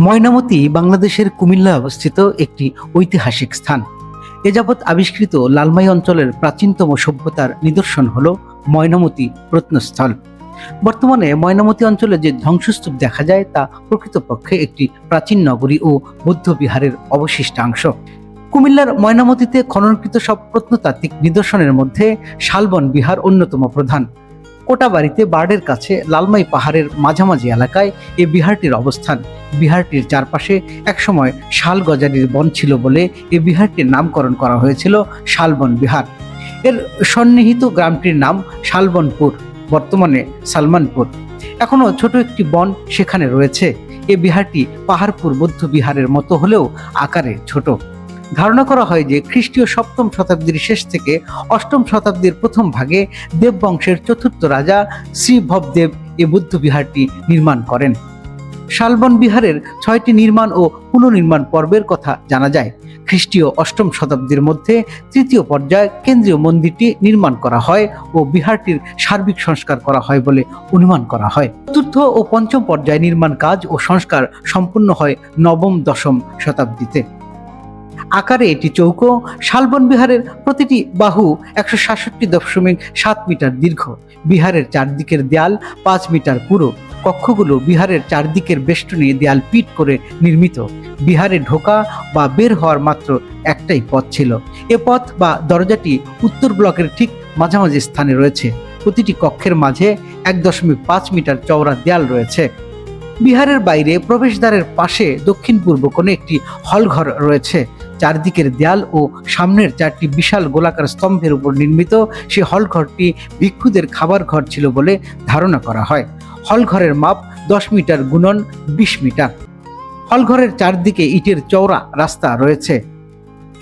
ময়নামতি বাংলাদেশের কুমিল্লা অবস্থিত একটি ঐতিহাসিক স্থান। এ যাবৎ আবিষ্কৃত লালমাই অঞ্চলের প্রাচীনতম সভ্যতার নিদর্শন হল ময়নামতি প্রত্নস্থল। বর্তমানে ময়নামতি অঞ্চলে যে ধ্বংসস্তূপ দেখা যায় তা প্রকৃতপক্ষে একটি প্রাচীন নগরী ও বৌদ্ধ বিহারের অবশিষ্টাংশ। কুমিল্লার ময়নামতিতে খননকৃত সব প্রত্নতাত্ত্বিক নিদর্শনের মধ্যে শালবন বিহার অন্যতম প্রধান। কোটাবাড়িতে বার্ডের কাছে লালমাই পাহাড়ের মাঝামাঝি এলাকায় এই বিহারটির অবস্থান। বিহারটির চারপাশে একসময় শাল গজারির বন ছিল বলে এই বিহারটির নামকরণ করা হয়েছিল শালবন বিহার। এর সন্নিহিত গ্রামটির নাম শালবনপুর, বর্তমানে সালমানপুর। এখনও ছোট একটি বন সেখানে রয়েছে। এই বিহারটি পাহাড়পুর বৌদ্ধ বিহারের মতো হলেও আকারে ছোট। ধারণা করা হয় যে খ্রিস্টীয় সপ্তম শতাব্দীর শেষ থেকে অষ্টম শতাব্দীর প্রথম ভাগে দেববংশের চতুর্থ রাজা শ্রী ভবদেব এই বৌদ্ধ বিহারটি নির্মাণ করেন। শালবন বিহারের ছয়টি নির্মাণ ও পুনর্নির্মাণ পর্বের কথা জানা যায়। খ্রিস্টীয় অষ্টম শতাব্দীর মধ্যে তৃতীয় পর্যায়ে কেন্দ্রীয় মন্দিরটি নির্মাণ করা হয় ও বিহারটির সার্বিক সংস্কার করা হয় বলে অনুমান করা হয়। চতুর্থ ও পঞ্চম পর্যায়ে নির্মাণ কাজ ও সংস্কার সম্পূর্ণ হয় নবম দশম শতাব্দীতে। আকারে এটি চৌকো শালবন বিহারের প্রতিটি বাহু একশো সাতষট্টি দশমিক সাত মিটার দীর্ঘ। বিহারের চারদিকের দেয়াল পাঁচ মিটার পুরো। কক্ষগুলো বিহারের চারদিকের বেষ্টনী দেয়াল পিট করে নির্মিত। বিহারে ঢোকা বা বের হওয়ার মাত্র একটাই পথ ছিল। এ পথ বা দরজাটি উত্তর ব্লকের ঠিক মাঝামাঝি স্থানে রয়েছে। প্রতিটি কক্ষের মাঝে এক দশমিক পাঁচ মিটার চওড়া দেয়াল রয়েছে। বিহারের বাইরে প্রবেশদ্বারের পাশে দক্ষিণ পূর্ব কোণে একটি হলঘর রয়েছে। চারদিকের দেয়াল ও সামনের চারটি বিশাল গোলাকার স্তম্ভের উপর নির্মিত সে হল ঘরটি ভিক্ষুদের খাবার ঘর ছিল বলে ধারণা করা হয়। হল ঘরের মাপ দশ মিটার, গুণন বিশ মিটার। হলঘরের চারদিকে ইটের চওড়া রাস্তা রয়েছে।